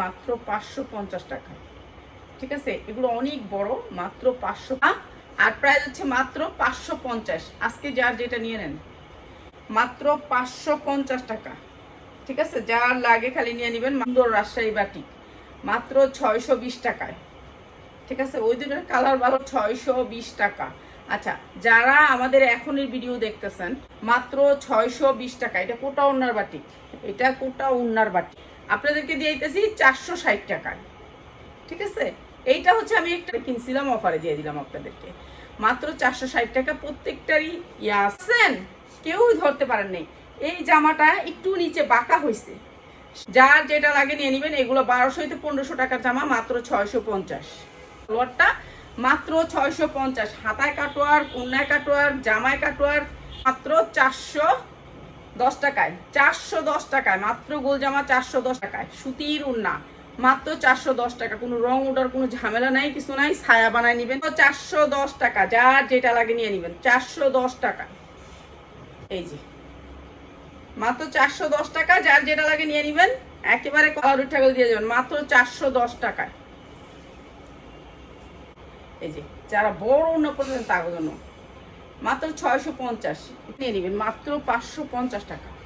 মাত্র পাঁচশো পঞ্চাশ টাকা। ঠিক আছে? এগুলো অনেক বড়, মাত্র পাঁচশো আর প্রাইস হচ্ছে মাত্র পাঁচশো পঞ্চাশ। আজকে যার যেটা নিয়ে নেন, মাত্র পাঁচশো পঞ্চাশ টাকা। ঠিক আছে? যার লাগে খালি নিয়ে নেবেন। সুন্দর রাজশাহী বাটি মাত্র ছয়শো বিশ টাকায়। ঠিক আছে? ওই দুটোর কালার ভালো, ছয়শো বিশ টাকা। আচ্ছা যারা আমাদের এখনের ভিডিও দেখতেছেন, মাত্র ছয়শো বিশ টাকা। এটা কোটা উন্নার বাটি এটা কোটা উন্নার বাটি আপনাদেরকে দিয়ে দিতেছি চারশো ষাট টাকায় ঠিক আছে? এইটা হচ্ছে আমি একটা কিনছিলাম, অফারে দিয়ে দিলাম আপনাদেরকে। মাত্র চারশো ষাট টাকা প্রত্যেকটারই ইয়া আছেন? কেউ ধরতে পারেন নাই। এই জামাটা একটু নিচে বাঁকা হয়েছে যার যেটা লাগে নিয়ে নেবেন, এগুলো বারোশো হইতে পনেরোশো টাকার জামা, মাত্র ছয়শো পঞ্চাশ। লোয়ারটা মাত্র ছয়শো পঞ্চাশ। হাতায় কাটোয়ার কন্যায় কাটোয়ার, জামায় কাটোয়ার, মাত্র চারশো দশ টাকায়, চারশো দশ টাকায়, মাত্র গোল জামা চারশো দশ টাকায়, সুতির উন্না মাত্র চারশো দশ টাকা। কোনো রং ওঠার কোনো ঝামেলা নাই, কিছু নাই, ছায়া বানায় নেবেন। চারশো দশ টাকা যার যেটা লাগে নিয়ে নিবেন। চারশো দশ টাকা। এই যে, মাত্র চারশো দশ টাকা, যার যেটা লাগে নিয়ে নেবেন, একেবারে কলার উঠাগল দিয়ে যাবেন। মাত্র চারশো দশ টাকায়। এই যে, যারা বড় অন্য করবেন তার জন্য মাত্র ছয়শো পঞ্চাশ। নিয়ে নেবেন, মাত্র পাঁচশো পঞ্চাশ টাকা?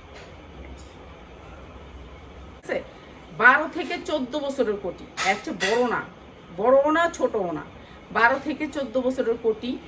বারো থেকে চোদ্দ বছরের কোটি। একটা বড় না। বড় না ছোট না। বারো থেকে চোদ্দ বছরের কোটি